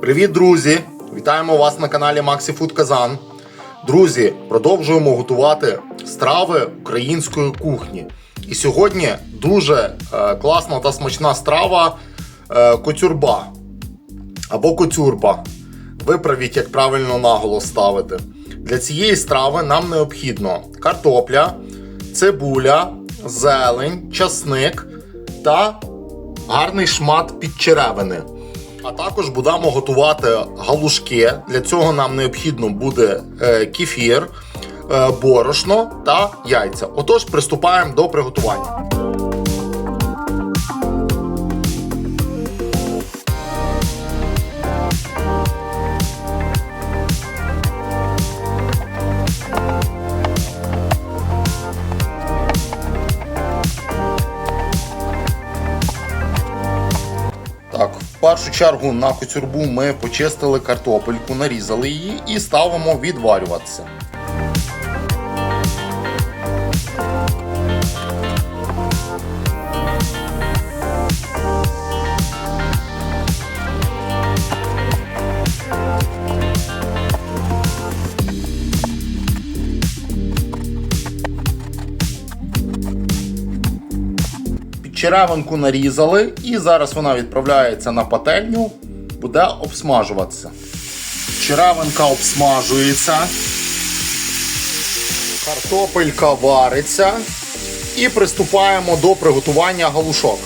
Привіт, друзі! Вітаємо вас на каналі Maxi Food Казан. Друзі, продовжуємо готувати страви української кухні. І сьогодні дуже е, класна та смачна страва е, коцюрба або коцюрба. Виправіть, як правильно наголос ставити. Для цієї страви нам необхідно картопля, цибуля, зелень, часник та гарний шмат підчеревини. А також будемо готувати галушки. Для цього нам необхідно буде е, кефір, е, борошно та яйця. Отож, приступаємо до приготування. Першу чергу на коцюрбу ми почистили картопельку, нарізали її і ставимо відварюватися. Черевинку нарізали, і зараз вона відправляється на пательню, буде обсмажуватися. Черевинка обсмажується, картопелька вариться і приступаємо до приготування галушок.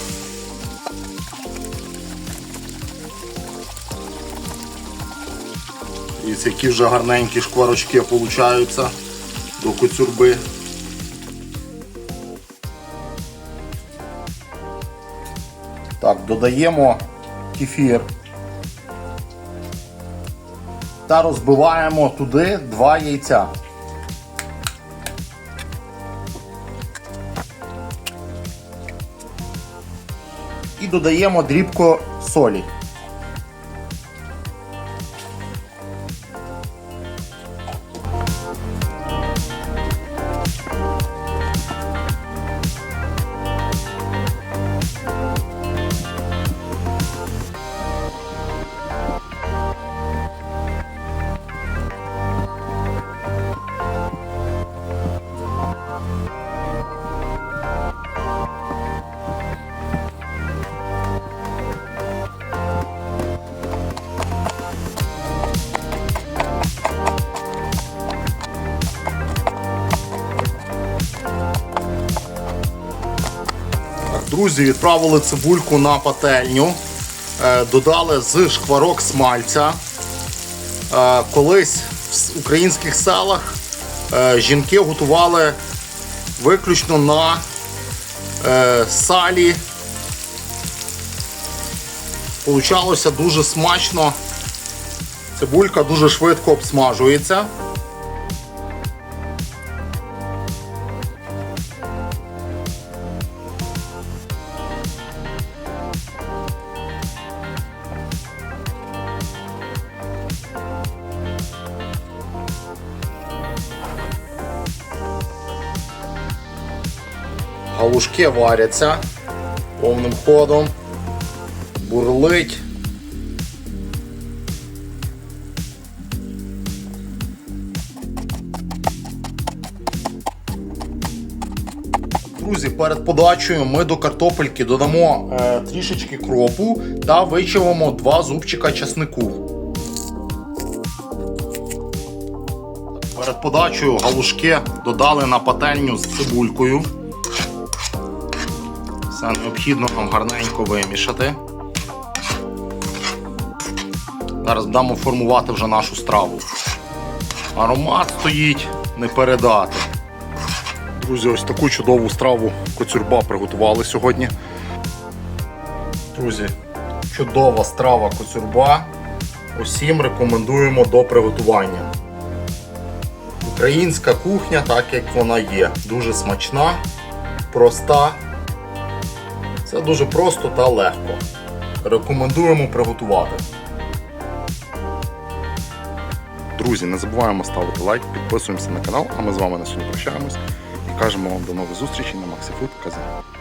Ось які вже гарненькі шкварочки получаються до коцюрби. Так, додаємо кефір та розбиваємо туди два яйця. І додаємо дрібко солі. Друзі, відправили цибульку на пательню, е, додали з шкварок смальця. Е, Колись в українських селах е, жінки готували виключно на салі. Получалося дуже смачно. Цибулька дуже швидко обсмажується. Галушки варяться повним ходом, бурлить. Друзі, перед подачею ми до картопельки додамо е, трішечки кропу та вичавимо два зубчика часнику. Перед подачею галушки додали на пательню з цибулькою. Все необхідно нам гарненько вимішати. Зараз будемо формувати вже нашу страву. Аромат стоїть не передати. Друзі, ось таку чудову страву коцюрба приготували сьогодні. Друзі, чудова страва коцюрба. Усім рекомендуємо до приготування. Українська кухня, так як вона є. Дуже смачна, проста. Це дуже просто та легко. Рекомендуємо приготувати. Друзі, не забуваємо ставити лайк, підписуємося на канал, а ми з вами на сьогодні прощаємось і кажемо вам до нових зустрічей на Максифуд. Food Казан.